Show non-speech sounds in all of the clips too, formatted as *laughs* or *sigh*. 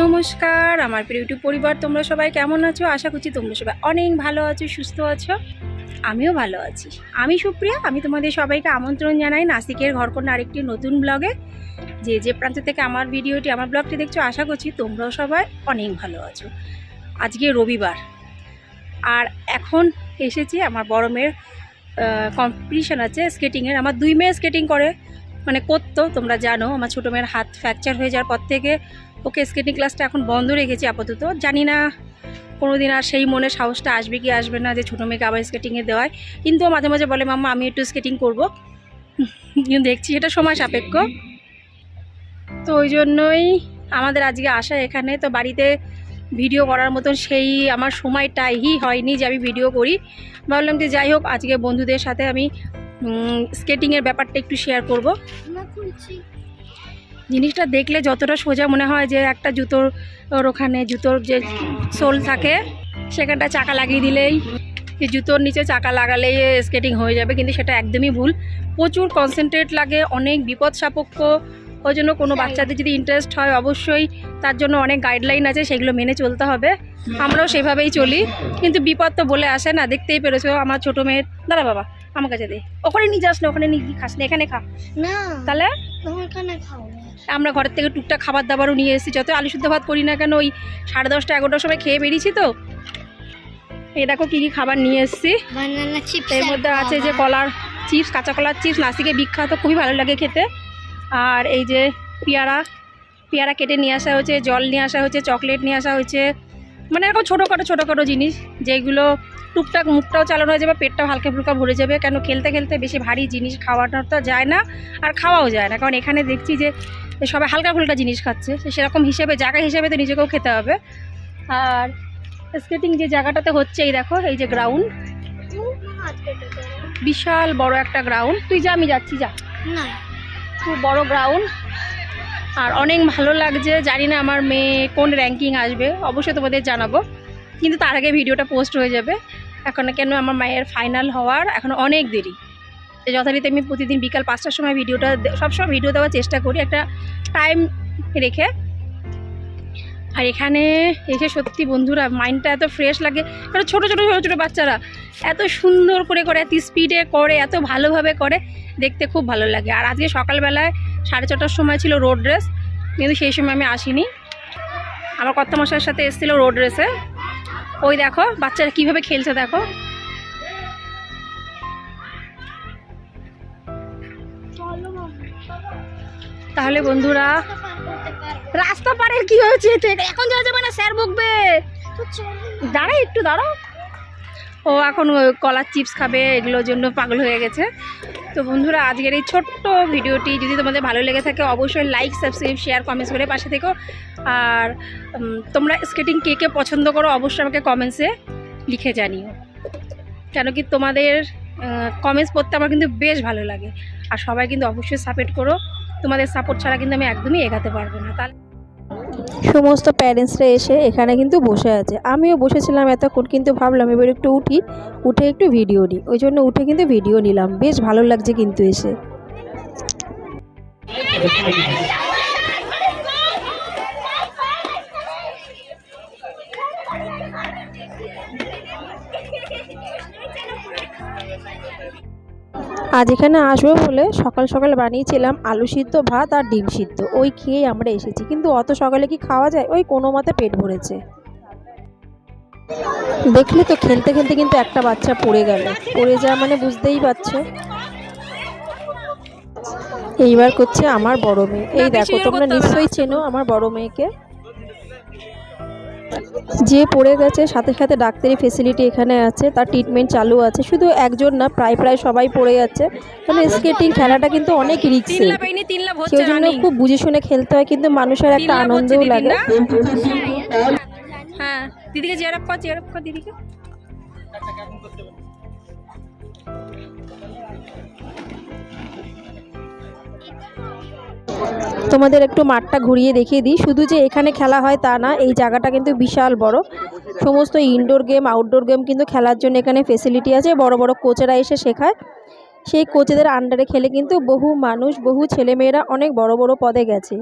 নমস্কার, আমার প্রিয় ইউটিউব পরিবার, তোমরা সবাই কেমন আছো? আশা করছি তোমরা সবাই অনেক ভালো আছো, সুস্থ আছো। আমিও ভালো আছি। আমি সুপ্রিয়া, আমি তোমাদের সবাইকে আমন্ত্রণ জানাই নাসিকের ঘরকন্যা আরেকটি নতুন ব্লগে। যে যে প্রান্ত থেকে আমার ভিডিওটি, আমার ব্লগটি দেখছ, আশা করছি তোমরাও সবাই অনেক ভালো আছো। আজকে রবিবার। আর এখন এসেছি আমার বড় মেয়ের কম্পিটিশান আছে স্কেটিংয়ের আমার দুই মেয়ে স্কেটিং করে। মানে করতো তোমরা জানো, আমার ছোটো মেয়ের হাত ফ্র্যাকচার হয়ে যাওয়ার পর থেকে ওকে স্কেটিং ক্লাসটা এখন বন্ধ রেখেছি আপাতত। জানি না কোনো দিন আর সেই মনে সাহসটা আসবে কি আসবে না যে ছোটো মেয়েকে আবার স্কেটিংয়ে দেওয়ায়। কিন্তু মাঝে মাঝে বলে, মাম্মা, আমি একটু স্কেটিং করব। কিন্তু দেখছি এটা সময় সাপেক্ষ। তো ওই জন্যই আমাদের আজকে আসা এখানে। তো বাড়িতে ভিডিও করার মতন সেই আমার সময়টাই হয়নি যে আমি ভিডিও করি। ভাবলাম যে যাই হোক, আজকে বন্ধুদের সাথে আমি স্কেটিংয়ের ব্যাপারটা একটু শেয়ার করব। জিনিসটা দেখলে যতটা সোজা মনে হয় যে একটা জুতোর ওখানে জুতোর যে সোল থাকে, সেখানটা চাকা লাগিয়ে দিলেই, যে জুতোর নিচে চাকা লাগালেই স্কেটিং হয়ে যাবে, কিন্তু সেটা একদমই ভুল। প্রচুর কনসেন্ট্রেট লাগে, অনেক বিপদ সাপেক্ষ। ওই জন্য কোনো বাচ্চাদের যদি ইন্টারেস্ট হয় অবশ্যই তার জন্য অনেক গাইডলাইন আছে, সেগুলো মেনে চলতে হবে। আমরাও সেভাবেই চলি। কিন্তু বিপদ তো বলে আসে না, দেখতেই পেরেছ আমার ছোটো মেয়ের। দাঁড়া বাবা। আমার কাছে দে। ওখানে নিয়ে যাস না ওখানে নিয়ে গিয়ে খাস না এখানে খা। না তাহলে? আমরা ঘরের থেকে টুকটাক খাবার দাবারও নিয়ে এসেছি যত আলু শুদ্ধ ভাত করি না কেন ওই সাড়ে দশটা এগারোটার সময় খেয়ে বেরিয়েছি তো। এই দেখো কী কী খাবার নিয়ে এসেছি। এর মধ্যে আছে যে কলার চিপস কাঁচা কলার চিপস নাসিকে বিখ্যাত খুবই ভালো লাগে খেতে। আর এই যে পেয়ারা পেয়ারা কেটে নিয়ে আসা হয়েছে জল নিয়ে আসা হয়েছে চকলেট নিয়ে আসা হয়েছে। মানে এরকম ছোটোখাটো ছোটোখাটো জিনিস যেগুলো টুকটাক মুখটাও চালানো হয়ে যাবে পেটটাও হালকা ফুলকা ভরে যাবে। কেন খেলতে খেলতে বেশি ভারী জিনিস খাওয়াটা তো যায় না আর খাওয়াও যায় না। কারণ এখানে দেখছি যে সবাই হালকা ফুলকা জিনিস খাচ্ছে। সেরকম হিসেবে জায়গা হিসেবে তো নিজেকেও খেতে হবে। আর স্কেটিং যে জায়গাটাতে হচ্ছে এই দেখো এই যে গ্রাউন্ড। বিশাল বড় একটা গ্রাউন্ড তুই যা আমি যাচ্ছি যা। খুব বড় গ্রাউন্ড আর অনেক ভালো লাগছে। জানি না আমার মেয়ে কোন র্যাঙ্কিং আসবে অবশ্যই তোমাদের জানাব। কিন্তু তার আগে ভিডিওটা পোস্ট হয়ে যাবে। এখন কেন আমার মায়ের ফাইনাল হওয়ার এখন অনেক দেরি। তো যথারীতি আমি প্রতিদিন বিকাল পাঁচটার সময় ভিডিওটা সবসময় ভিডিও দেওয়ার চেষ্টা করি, একটা টাইম রেখে। আর এখানে এসে সত্যি বন্ধুরা মাইন্ডটা এত ফ্রেশ লাগে। কারণ ছোটো ছোটো ছোটো ছোটো বাচ্চারা এত সুন্দর করে করে, এত স্পিডে করে, এত ভালোভাবে করে, দেখতে খুব ভালো লাগে। আর আজকে সকালবেলায় সাড়ে ছটার সময় ছিল রোড রেস কিন্তু সেই সময় আমি আসিনি। আমার কর্তামশাইয়ের সাথে এসেছিল রোড রেসে ওই দেখো, বাচ্চারা কীভাবে খেলছে দেখো। তাহলে বন্ধুরা, রাস্তা পারের কি হয়েছে? এখন যাওয়া যাবে না, স্যার বকবে? তো চলো দাঁড়া একটু, দাঁড়াও। ও এখন কলার চিপস খাবে, এগুলোর জন্য পাগল হয়ে গেছে। তো বন্ধুরা, আজকের এই ছোট্ট ভিডিওটি যদি তোমাদের ভালো লেগে থাকে, অবশ্যই লাইক সাবস্ক্রাইব শেয়ার কমেন্টস করে পাশে থেকো। আর তোমরা স্কেটিং কে কে পছন্দ করো, অবশ্যই আমাকে কমেন্টসে লিখে জানিও। কেন কি তোমাদের কমেন্টস পড়তে আমার কিন্তু বেশ ভালো লাগে। আর সবাই কিন্তু অবশ্যই সাপোর্ট করো। তোমাদের সাপোর্ট ছাড়া কিন্তু আমি একদমই এগাতে পারব না। তাহলে সমস্ত প্যারেন্টসরা এসে এখানে কিন্তু বসে আছে। আমিও বসেছিলাম এতক্ষণ, কিন্তু ভাবলাম এবার একটু উঠি, উঠে একটু ভিডিও নিই। ওই জন্য উঠে কিন্তু ভিডিও নিলাম। বেশ ভালো লাগছে কিন্তু এসে। আজ এখানে আসব বলে সকাল সকাল বানিয়েছিলাম আলু সিদ্ধ ভাত আর ডিম সিদ্ধ। ওই খেয়েই আমরা এসেছি। কিন্তু অত সকালে কি খাওয়া যায়? ওই কোনো মতে পেট ভরেছে। দেখলি তো খেলতে খেলতে কিন্তু একটা বাচ্চা পড়ে গেল। পড়ে যাওয়া মানে বুঝতেই পারছ। এইবার করছে আমার বড় মেয়ে। এই দেখো তোমরা নিশ্চয়ই চেনো আমার বড় মেয়েকে। যে পড়ে গেছে সাথে সাথে ডাক্তারি ফেসিলিটি এখানে আছে তার ট্রিটমেন্ট চালু আছে। শুধু একজন না প্রায় প্রায় সবাই পড়ে যাচ্ছে। কারণ স্কেটিং খেলাটা কিন্তু অনেক রিক্সি কেউ জন্য খুব বুঝে শুনে খেলতে হয় কিন্তু মানুষের একটা আনন্দও লাগে। হ্যাঁ দিদিকে চেয়ার আপ কর চেয়ার আপ কর দিদিকে। তোমাদের একটু মাঠটা ঘুরিয়ে দেখিয়ে দিই। শুধু যে এখানে খেলা হয় তা না, এই জায়গাটা কিন্তু বিশাল বড়। সমস্ত ইনডোর গেম আউটডোর গেম কিন্তু খেলার জন্য এখানে ফেসিলিটি আছে। বড় বড় কোচেরা এসে শেখায়। সেই কোচেদের আন্ডারে খেলে কিন্তু বহু মানুষ, বহু ছেলেমেয়েরা অনেক বড় বড় পদে গেছে।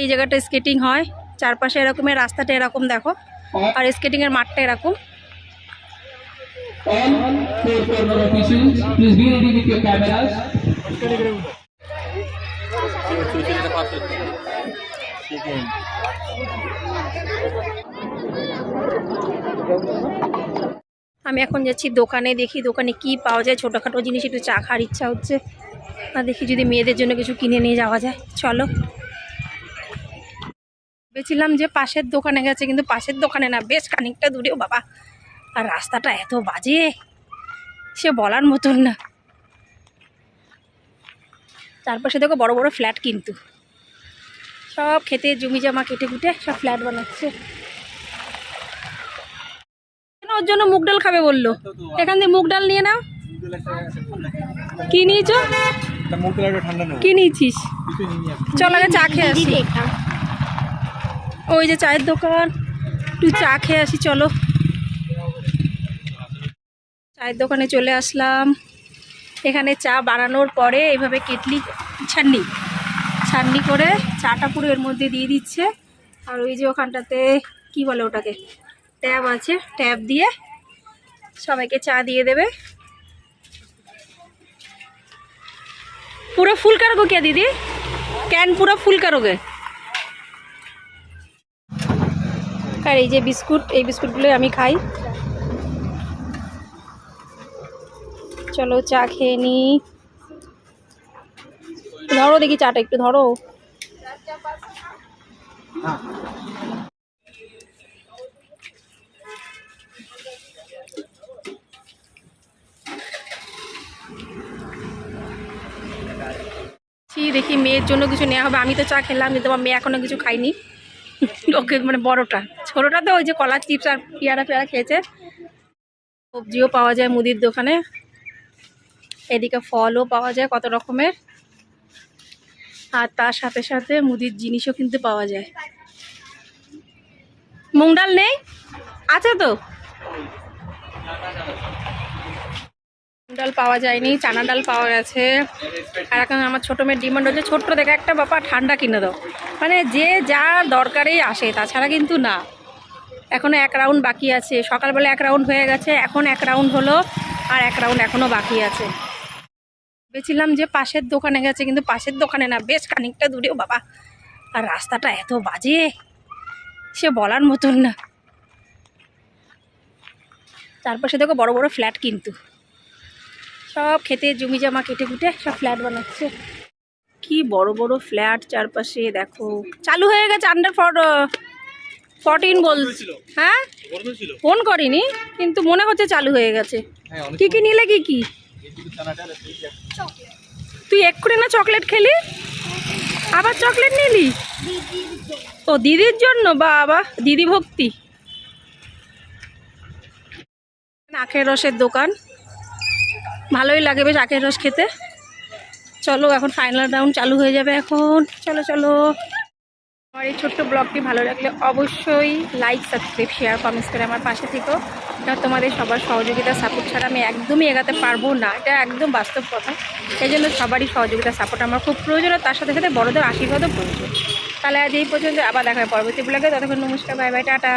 এই জায়গাটা স্কেটিং হয়। চারপাশে এরকমের রাস্তাটা এরকম, দেখো। আর স্কেটিংয়ের মাঠটা এরকম. আমি এখন যাচ্ছি দোকানে, দেখি দোকানে কি পাওয়া যায়। ছোটোখাটো জিনিস, একটু চা খাওয়ার ইচ্ছা হচ্ছে। আর দেখি যদি মেয়েদের জন্য কিছু কিনে নিয়ে যাওয়া যায়। চলো। ভেবেছিলাম যে পাশের দোকানে গেছে কিন্তু পাশের দোকানে না বেশ খানিকটা দূরেও বাবা। আর রাস্তাটা এত বাজে সে বলার মতন না। চারপাশে দেখো বড় বড় ফ্ল্যাট কিন্তু। সব খেতে জমি জমা কেটে কুটে সব ফ্ল্যাট বানাচ্ছে। কেন ওর জন্য মুগ ডাল খাবে বলল? এখান দিয়ে মুগ ডাল নিয়ে নাও। কি নিয়েছ? কি নিয়েছিস? চল আগে চা খেয়ে আসি। ওই যে চায়ের দোকান। একটু চা খেয়ে আসি, চলো। চায়ের দোকানে চলে আসলাম। এখানে চা বানানোর পরে এভাবে কেটলি, ছান্নি। ছান্নি করে চাটা পুরো এর মধ্যে দিয়ে দিচ্ছে। আর ওই যে ওখানটাতে, কি বলে ওটাকে? ট্যাব আছে, ট্যাব দিয়ে সবাইকে চা দিয়ে দেবে। পুরো ফুল কে, দিদি? ক্যান পুরো ফুল কারোগে আর এই যে বিস্কুট, এই বিস্কুটগুলো আমি খাই। চলো চা খেয়ে নি। ধরো দেখি চাটা একটু ধরো। দেখি মেয়ের জন্য কিছু নেওয়া হবে। আমি তো চা খেলাম, কিন্তু মেয়ে এখনও কিছু খাইনি *laughs* ওকে মানে বড়টা। ছোটোটা তো ওই যে কলার চিপস আর পেয়ারা পেয়ারা খেয়েছে। সবজিও পাওয়া যায় মুদির দোকানে। এদিকে ফলও পাওয়া যায় কত রকমের। আর তার সাথে সাথে মুদির জিনিসও কিন্তু পাওয়া যায়। মুগ ডাল নেই? আছে তো? ডাল পাওয়া যায়নি, চানা ডাল পাওয়া গেছে। আর এখন আমার ছোটো মেয়ের ডিমান্ড হচ্ছে, ছোট্ট দেখে একটা বাবা ঠান্ডা কিনে দাও। মানে যে যা দরকারেই আসে, তাছাড়া কিন্তু না। এখনও এক রাউন্ড বাকি আছে। সকালবেলা এক রাউন্ড হয়ে গেছে, এখন এক রাউন্ড হলো আর এক রাউন্ড এখনও বাকি আছে। ভেবেছিলাম যে পাশের দোকানে গেছে, কিন্তু পাশের দোকানে না, বেশ খানিকটা দূরেও, বাবা। আর রাস্তাটা এত বাজে, সে বলার মতন না। চারপাশে দেখো বড় বড় ফ্ল্যাট কিন্তু। সব খেতে, জমি জমা, কেটে কুটে সব ফ্ল্যাট বানাচ্ছে। কি বড় বড় ফ্ল্যাট চারপাশে, দেখো। চালু হয়ে গেছে আন্ডার ফর ফরটিন বল হ্যাঁ? ফোন করিনি কিন্তু মনে হচ্ছে চালু হয়ে গেছে। কি কি নিলে কি কি? তুই এক্ষুনি না চকলেট খেলি? আবার চকলেট নিলি? ও দিদির জন্য বাবা দিদি ভক্তি। আখের রসের দোকান। ভালোই লাগে বেশ আখের রস খেতে। চলো এখন ফাইনাল রাউন্ড চালু হয়ে যাবে এখন। চলো চলো। আমার এই ছোট্ট ব্লগটি ভালো লাগলে অবশ্যই লাইক সাবস্ক্রাইব শেয়ার কমেন্টস করে আমার পাশে থেকো। কারণ তোমাদের সবার সহযোগিতা সাপোর্ট ছাড়া আমি একদমই এগাতে পারব না। এটা একদম বাস্তব কথা। সেই জন্য সবারই সহযোগিতা সাপোর্ট আমার খুব প্রয়োজন আর তার সাথে সাথে বড়দের আশীর্বাদও প্রয়োজন। তাহলে আজ এই পর্যন্ত আবার দেখা পরবর্তী ব্লগে ততক্ষণ নমস্কার বাই বাই টাটা।